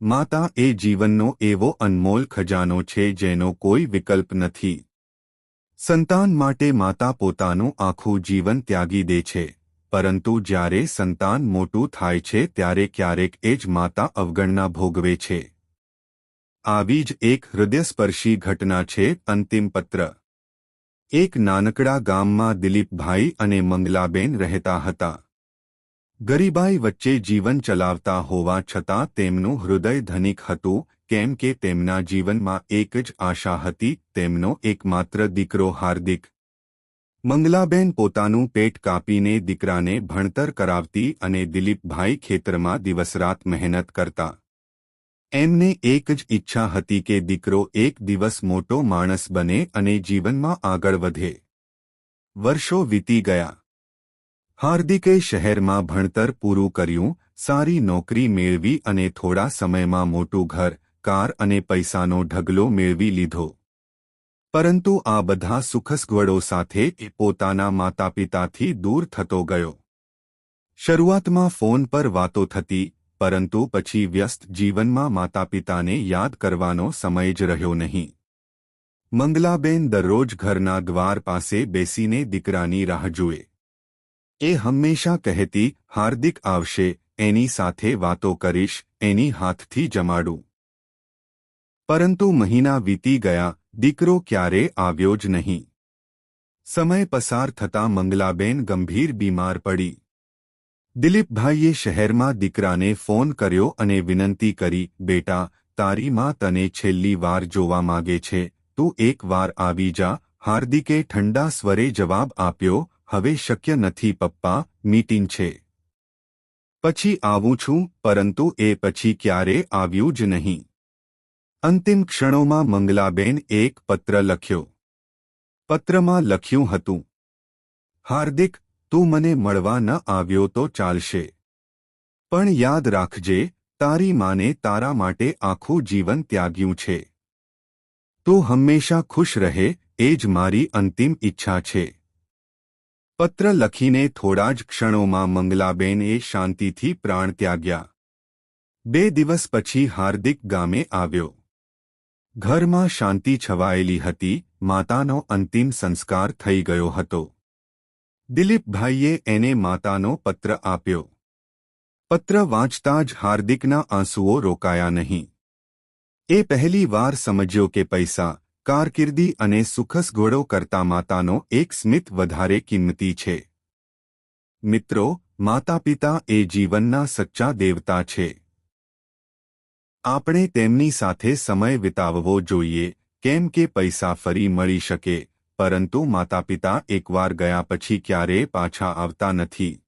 માતા એ જીવનનો એવો અનમોલ ખજાનો છે જેનો કોઈ વિકલ્પ નથી. સંતાન માટે માતા પોતાનું આખું જીવન ત્યાગી દે છે, પરંતુ જ્યારે સંતાન મોટું થાય છે ત્યારે ક્યારેક એ જ માતા અવગણના ભોગવે છે. આવી જ એક હૃદયસ્પર્શી ઘટના છે અંતિમ પત્ર. એક નાનકડા ગામમાં દિલીપભાઈ અને મંગલાબેન રહેતા હતા. ગરીબાઈ વચ્ચે જીવન ચલાવતા હોવા છતાં તેમનું હૃદય ધનિક હતું, કેમ કે તેમના જીવનમાં એક જ આશા હતી, તેમનો એકમાત્ર દીકરો હાર્દિક. મંગલાબેન પોતાનું પેટ કાપીને દીકરાને ભણતર કરાવતી અને દિલીપભાઈ ખેતરમાં દિવસરાત મહેનત કરતા. એમને એક જ ઈચ્છા હતી કે દીકરો એક દિવસ મોટો માણસ બને અને જીવનમાં આગળ વધે. વર્ષો વીતી ગયા. હાર્દિકે શહેરમાં ભણતર પૂરું કર્યું, સારી નોકરી મેળવી અને થોડા સમયમાં મોટું ઘર, કાર અને પૈસાનો ઢગલો મેળવી લીધો. પરંતુ આ બધા સુખસગવડો સાથે એ પોતાના માતાપિતાથી દૂર થતો ગયો. શરૂઆતમાં ફોન પર વાતો થતી, પરંતુ પછી વ્યસ્ત જીવનમાં માતાપિતાને યાદ કરવાનો સમય જ રહ્યો નહીં. મંગલાબેન દરરોજ ઘરના દ્વાર પાસે બેસીને દીકરાની રાહ જુએ. એ હંમેશા કહેતી, હાર્દિક આવશે, એની સાથે વાતો કરીશ, એની હાથથી જમાડું. પરંતુ મહિના વીતી ગયા, દીકરો ક્યારે આવ્યો જ નહીં. સમય પસાર થતાં મંગલાબેન ગંભીર બીમાર પડી. દિલીપભાઈએ શહેરમાં દીકરાને ફોન કર્યો અને વિનંતી કરી, બેટા, તારી માં તને છેલ્લી વાર જોવા માગે છે, તું એક વાર આવી જા. હાર્દિકે ઠંડા સ્વરે જવાબ આપ્યો હવે શક્ય નથી પપ્પા મીટિંગ છે. પછી આવું છું, પરંતુ એ પછી ક્યારે આવ્યું જ નહીં. અંતિમ ક્ષણોમાં મંગલાબેન એક પત્ર લખ્યો. પત્રમાં લખ્યું હતું, હાર્દિક, તું મને મળવા ન આવ્યો તો ચાલશે. પણ યાદ રાખજે, તારી માને તારા માટે આખું જીવન ત્યાગ્યું છે. તું હંમેશા ખુશ રહે, એ જ મારી અંતિમ ઈચ્છા છે. પત્ર લખીને થોડા જ ક્ષણોમાં મંગલાબેને શાંતિથી પ્રાણ ત્યાગ્યા. બે દિવસ પછી હાર્દિક ગામે આવ્યો. ઘરમાં શાંતિ છવાયેલી હતી, માતાનો અંતિમ સંસ્કાર થઈ ગયો હતો. દિલીપભાઈએ એને માતાનો પત્ર આપ્યો. પત્ર વાંચતા જ હાર્દિકના આંસુઓ રોકાયા નહીં. એ પહેલી વાર સમજ્યો કે પૈસા કારકિર્દી અને સુખસ ઘોડો કરતા માતાનો એક સ્મિત વધારે કિંમતી છે. મિત્રો, માતાપિતા એ જીવનના સચ્ચા દેવતા છે. આપણે તેમની સાથે સમય વિતાવવો જોઈએ, કેમ કે પૈસા ફરી મળી શકે, પરંતુ માતાપિતા એકવાર ગયા પછી ક્યારેય પાછા આવતા નથી.